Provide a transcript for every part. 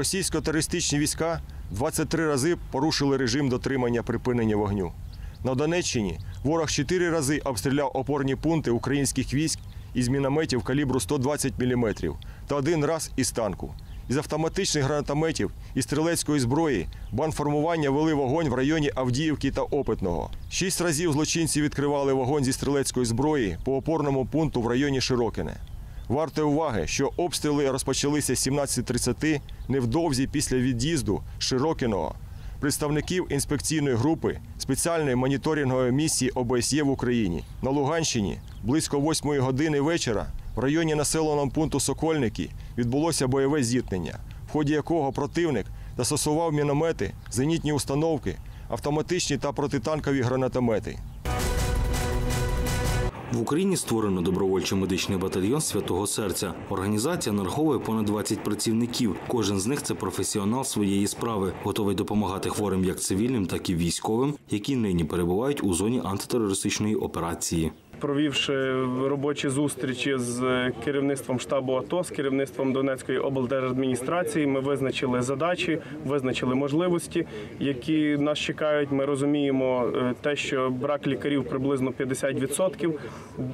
Російсько-терористичні війська 23 рази порушили режим дотримання припинення вогню. На Донеччині ворог 4 рази обстріляв опорні пункти українських військ із мінометів калібру 120 мм та один раз із танку. Із автоматичних гранатометів і стрілецької зброї банформування вели вогонь в районі Авдіївки та Опитного. Шість разів злочинці відкривали вогонь зі стрілецької зброї по опорному пункту в районі Широкине. Варто уваги, що обстріли розпочалися з 17.30 невдовзі після від'їзду з Широкиного представників інспекційної групи спеціальної моніторингової місії ОБСЄ в Україні. На Луганщині близько 8 години вечора в районі населеного пункту Сокольники відбулося бойове зіткнення, в ході якого противник застосував міномети, зенітні установки, автоматичні та протитанкові гранатомети. В Україні створено добровольчий медичний батальйон Святого Серця. Організація нараховує понад 20 працівників. Кожен з них це професіонал своєї справи, готовий допомагати хворим як цивільним, так і військовим, які нині перебувають у зоні антитерористичної операції. Провівши робочі зустрічі з керівництвом штабу АТО, з керівництвом Донецької облдержадміністрації, ми визначили задачі, визначили можливості, які нас чекають. Ми розуміємо е, те, що брак лікарів приблизно 50%.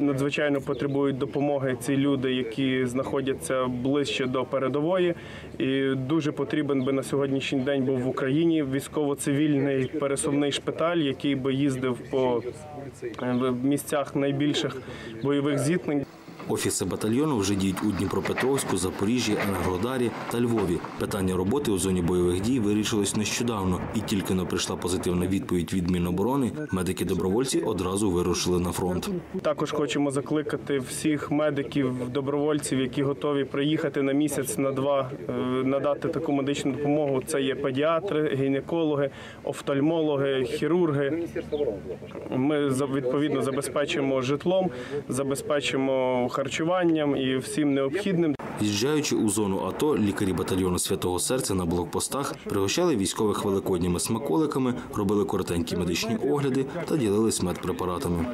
Надзвичайно потребують допомоги ці люди, які знаходяться ближче до передової. І дуже потрібен би на сьогоднішній день був в Україні військово-цивільний пересувний шпиталь, який би їздив по е, місцях найбільших бойових зіткнень. Офіси батальйону вже діють у Дніпропетровську, Запоріжжі, Енергодарі та Львові. Питання роботи у зоні бойових дій вирішилось нещодавно, і тільки но прийшла позитивна відповідь від Міноборони, медики-добровольці одразу вирушили на фронт. Також хочемо закликати всіх медиків, добровольців, які готові приїхати на місяць, на два, е, надати таку медичну допомогу. Це є педіатри, гінекологи, офтальмологи, хірурги. Ми відповідно забезпечимо житлом, забезпечимо харчуванням і всім необхідним. З'їжджаючи у зону АТО, лікарі батальйону Святого Серця на блокпостах пригощали військових великодніми смаколиками, робили коротенькі медичні огляди та ділились медпрепаратами.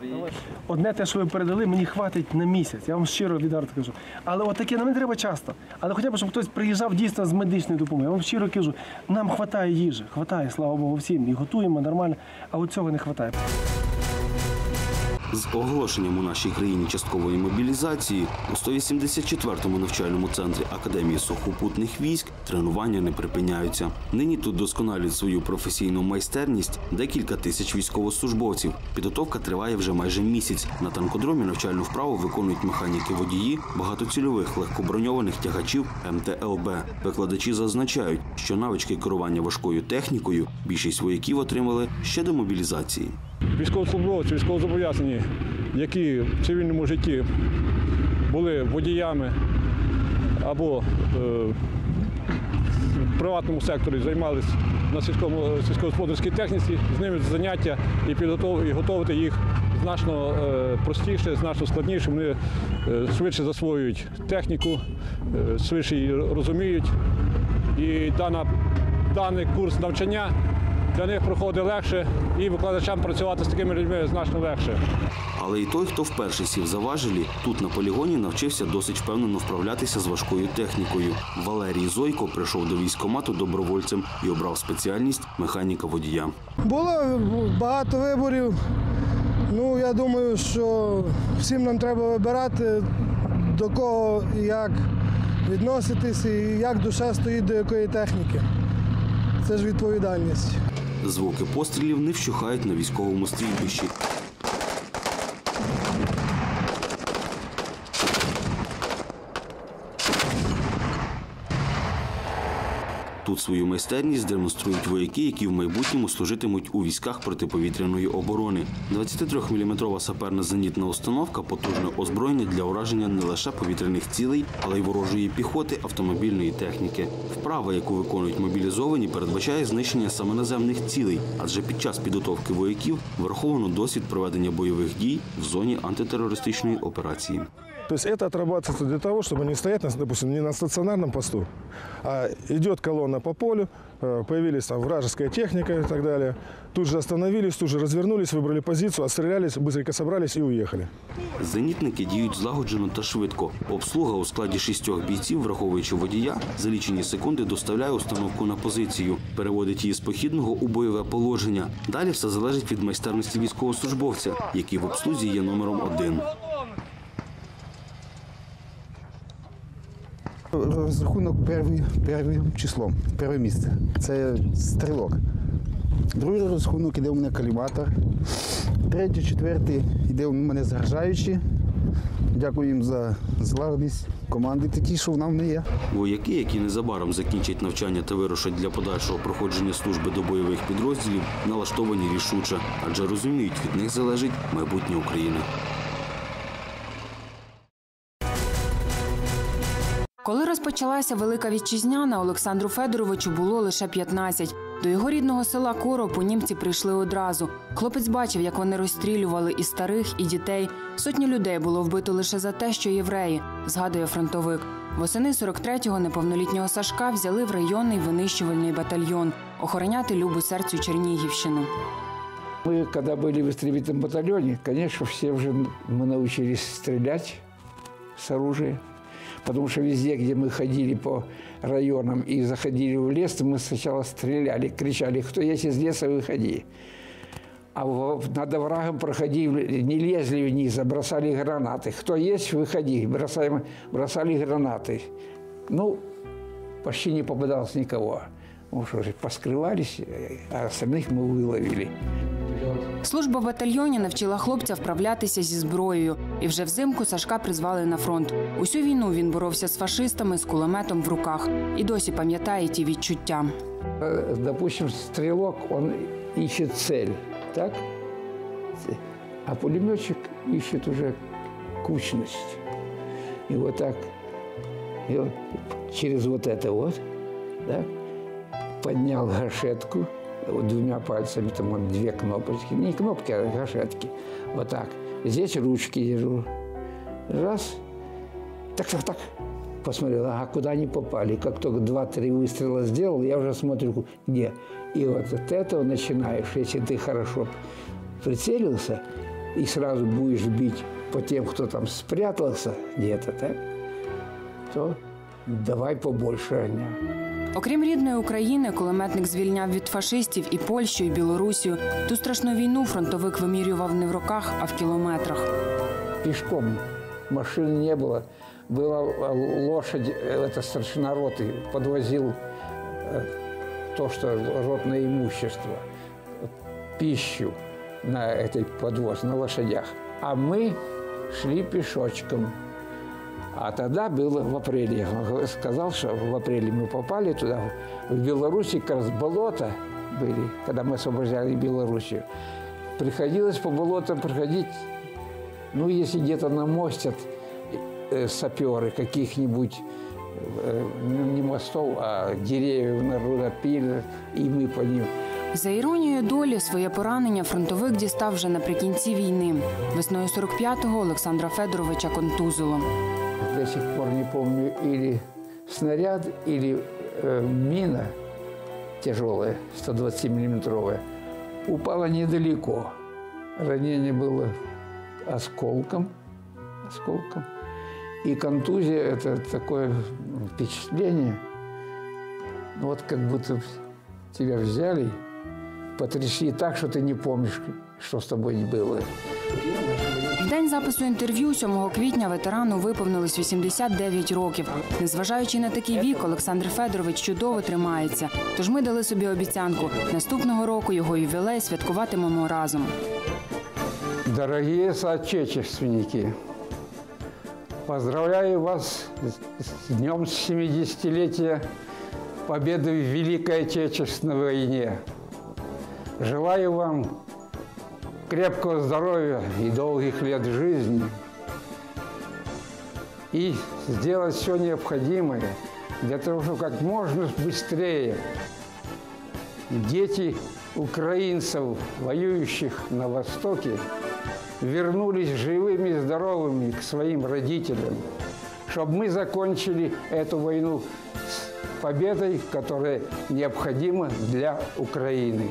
Одне те, що ви передали, мені хватить на місяць. Я вам щиро відверто кажу. Але от таке нам не треба часто. Але хоча б, щоб хтось приїжджав дійсно з медичної допомоги. Я вам щиро кажу, нам хватає їжі, хватає, слава Богу, всім. І готуємо нормально, а от цього не хватає. З оголошенням у нашій країні часткової мобілізації у 184-му навчальному центрі Академії сухопутних військ тренування не припиняються. Нині тут досконалюють свою професійну майстерність декілька тисяч військовослужбовців. Підготовка триває вже майже місяць. На танкодромі навчальну вправу виконують механіки водії багатоцільових легкоброньованих тягачів МТЛБ. Викладачі зазначають, що навички керування важкою технікою більшість вояків отримали ще до мобілізації. Військовослужбовці, військовозобов'язані, які в цивільному житті були водіями або е, в приватному секторі займалися на сільському- сільськогосподарській техніці, з ними заняття і і готувати їх значно е, простіше, значно складніше. Вони е, швидше засвоюють техніку, швидше її розуміють. І дана, даний курс навчання для них проходить легше, і викладачам працювати з такими людьми значно легше. Але і той, хто вперше сів за важелі, тут на полігоні навчився досить впевнено вправлятися з важкою технікою. Валерій Зойко прийшов до військкомату добровольцем і обрав спеціальність механіка водія. Було багато виборів. Ну, я думаю, що всім нам треба вибирати, до кого і як відноситись, і як душа стоїть до якої техніки. Це ж відповідальність. Звуки пострілів не вщухають на військовому стрільбищі. Тут свою майстерність демонструють вояки, які в майбутньому служитимуть у військах протиповітряної оборони. 23-мм саперна зенітна установка потужне озброєння для ураження не лише повітряних цілей, але й ворожої піхоти автомобільної техніки. Вправа, яку виконують мобілізовані, передбачає знищення саме наземних цілей, адже під час підготовки вояків враховано досвід проведення бойових дій в зоні антитерористичної операції. То есть это отрабатывается для того, чтобы не стоять, на- допустим, не на стационарном посту, а идет колонна по полю, э, появились там вражеская техника и так далее. Тут же остановились, тут же развернулись, выбрали позицию, отстрелялись, быстренько собрались и уехали. Зенітники діють злагоджено та швидко. Обслуга у складі шістьох бійців, враховуючи водія, за лічені секунди доставляє установку на позицію, переводить її з похідного у бойове положення. Далі все залежить від майстерності військовослужбовця, який в обслузі є номером один. Розрахунок перший, першим числом, перше місце. Це стрілок. Другий розрахунок іде у мене каліматор. Третій, четвертий іде у мене заряджаючі. Дякую їм за злагодність. Команди такі, що вона в мене є. Вояки, які незабаром закінчать навчання та вирушать для подальшого проходження служби до бойових підрозділів, налаштовані рішуче, адже розуміють, від них залежить майбутнє України. розпочалася Велика Вітчизняна, Олександру Федоровичу було лише 15. До його рідного села Коропу німці прийшли одразу. Хлопець бачив, як вони розстрілювали і старих, і дітей. Сотні людей було вбито лише за те, що євреї, згадує фронтовик. Восени 43-го неповнолітнього Сашка взяли в районний винищувальний батальйон охороняти любу серцю Чернігівщину. Мы, когда были в истребительном батальоне, конечно, все уже мы научились стрелять с оружия. Потому что везде, где мы ходили по районам и заходили в лес, мы сначала стреляли, кричали, кто есть из леса, выходи. А над оврагом проходили, не лезли вниз, а бросали гранаты. Кто есть, выходи. Бросаем, бросали гранаты. Ну, почти не попадалось никого. Ну что же, поскрывались, а остальных мы выловили. Служба в батальйоні навчила хлопця вправлятися зі зброєю, і вже взимку Сашка призвали на фронт. Усю війну він боровся з фашистами з кулеметом в руках і досі пам'ятає ті відчуття. Э, Допустим, стрелок, он ищет цель, так? А пулеметчик ищет уже кучность. И вот так, и он через вот это вот, так, поднял гашетку двумя пальцами, там вот две кнопочки, не кнопки, а гашетки, вот так. Здесь ручки держу. Раз, так, так, так. Посмотрел, ага, куда они попали. Как только два-три выстрела сделал, я уже смотрю, где. И вот от этого начинаешь, если ты хорошо прицелился и сразу будешь бить по тем, кто там спрятался где-то, так, то давай побольше огня. Окрім рідної України, кулеметник звільняв від фашистів і Польщу, і Білорусію. Ту страшну війну фронтовик вимірював не в роках, а в кілометрах. Пешком машин не было. Была э, лошадь, э, это старшина роты, подвозил э, то, что ротное имущество, пищу на этой подвоз, на лошадях. А мы шли пешочком. А тогда было в апреле. Он сказал, что в апреле мы попали туда. В Беларуси как раз болото были, когда мы освобождали Белоруссию. Приходилось по болотам проходить ну, если где-то намостят э, саперы каких-нибудь, э, ну, не мостов, а деревьев народопили, и мы по ним. За іронією долі, своє поранення фронтовик дістав вже наприкінці війни. Весною 45-го Олександра Федоровича контузило. До сих пор не помню, или снаряд, или э, мина тяжелая, 120-миллиметровая, упала недалеко. Ранение было осколком, осколком. И контузия – это такое впечатление, ну вот как будто тебя взяли, потрясли так, что ты не помнишь, что с тобой было. В день запису інтерв'ю 7 квітня ветерану виповнилось 89 років. Незважаючи на такий вік, Олександр Федорович чудово тримається. Тож ми дали собі обіцянку. Наступного року його ювілей святкуватимемо разом. Дорогие соотечественники, поздравляю вас с днем 70-летия победы в Великой Отечественной войне. Желаю вам крепкого здоровья и долгих лет жизни. И сделать все необходимое для того, чтобы как можно быстрее дети украинцев, воюющих на Востоке, вернулись живыми, здоровыми к своим родителям, чтобы мы закончили эту войну с победой, которая необходима для Украины.